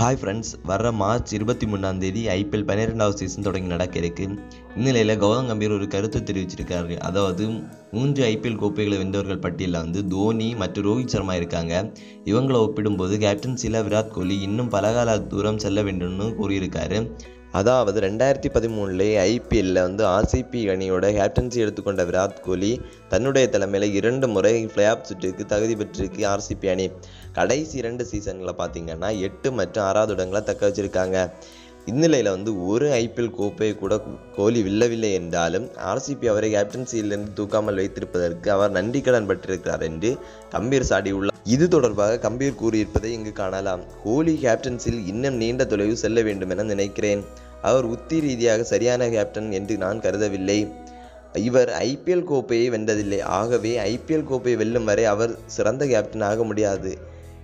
Hi friends வர March இருபத்தி மூணாம் தேதி ஐபிஎல் பன்னிரெண்டாவது சீசன் தொடங்கி நடக்க இருக்கு. இந்நிலையில் கௌதம் கம்பீர் ஒரு கருத்து தெரிவிச்சிருக்காரு. அதாவது மூன்று ஐபிஎல் கோப்பைகளை வென்றவர்கள் பட்டியலில் வந்து தோனி மற்றும் ரோஹித் சர்மா இருக்காங்க. இவங்களை ஒப்பிடும்போது கேப்டன்சியில் விராட் கோலி இன்னும் பலகால தூரம் செல்ல வேண்டும்னு கூறியிருக்காரு. அதாவது ரெண்டாயிரத்தி பதிமூணுலேயே ஐபிஎல்ல வந்து ஆர்சிபி அணியோட கேப்டன்சி எடுத்துக்கொண்ட விராட் கோலி தன்னுடைய தலைமையில் இரண்டு முறை பிளே சுற்றுக்கு தகுதி பெற்றிருக்கு ஆர்சிபி அணி. கடைசி இரண்டு சீசன்களை பார்த்தீங்கன்னா எட்டு மற்றும் ஆறாவது இடங்களை தக்க வச்சிருக்காங்க. இந்நிலையில் வந்து ஒரு ஐபிஎல் கோப்பையை கூட கோலி வெல்லவில்லை என்றாலும் ஆர்சிபி அவரை கேப்டன்சியிலிருந்து தூக்காமல் வைத்திருப்பதற்கு அவர் நன்றி கடன் பட்டிருக்கிறார் என்று கம்பீர் சாடியுள்ளார். இது தொடர்பாக கம்பீர் கூறியிருப்பதை இங்கு காணலாம். கோலி கேப்டன்சியில் இன்னும் நீண்ட தொலைவு செல்ல வேண்டும் என நினைக்கிறேன். அவர் உத்தி ரீதியாக சரியான கேப்டன் என்று நான் கருதவில்லை. இவர் ஐபிஎல் கோப்பையை வென்றதில்லை. ஆகவே ஐபிஎல் கோப்பையை வெல்லும் வரை அவர் சிறந்த கேப்டன் ஆக முடியாது.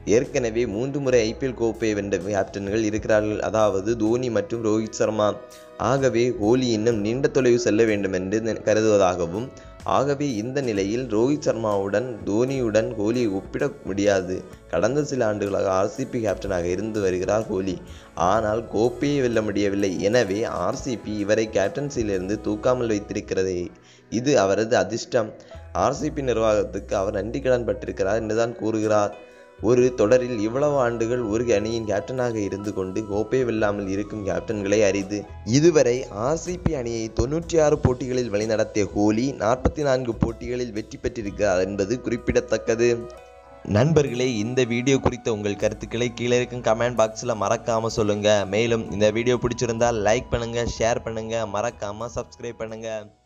ஏற்கனவே மூன்று முறை ஐபிஎல் கோப்பை வென்ற கேப்டன்கள் இருக்கிறார்கள். அதாவது தோனி மற்றும் ரோஹித் சர்மா. ஆகவே கோலி இன்னும் நீண்ட தொலைவு செல்ல வேண்டும் என்று கருதுவதாகவும் ஆகவே இந்த நிலையில் ரோஹித் சர்மாவுடன் தோனியுடன் கோலியை ஒப்பிட முடியாது. கடந்த சில ஆண்டுகளாக ஆர்சிபி கேப்டனாக இருந்து வருகிறார் கோலி. ஆனால் கோப்பையை வெல்ல முடியவில்லை. எனவே ஆர்சிபி இவரை கேப்டன்சியிலிருந்து தூக்காமல் வைத்திருக்கிறது. இது அவரது அதிர்ஷ்டம். ஆர்சிபி நிர்வாகத்துக்கு அவர் நன்றி கடன் பட்டிருக்கிறார் என்றுதான் கூறுகிறார். ஒரு தொடரில் இவ்வளவு ஆண்டுகள் ஒரு அணியின் கேப்டனாக இருந்து கொண்டு கோப்பை வெல்லாமல் இருக்கும் கேப்டன்களை அறிது இதுவரை ஆர்சிபி அணியை தொன்னூற்றி ஆறு போட்டிகளில் வழிநடத்திய கோலி நாற்பத்தி நான்கு போட்டிகளில் வெற்றி பெற்றிருக்கிறார் என்பது குறிப்பிடத்தக்கது. நண்பர்களே இந்த வீடியோ குறித்த உங்கள் கருத்துக்களை கீழே இருக்கும் கமெண்ட் பாக்ஸில் மறக்காமல் சொல்லுங்கள் மேலும் இந்த வீடியோ பிடிச்சிருந்தால் லைக் பண்ணுங்கள் ஷேர் பண்ணுங்கள் மறக்காமல் சப்ஸ்கிரைப் பண்ணுங்கள்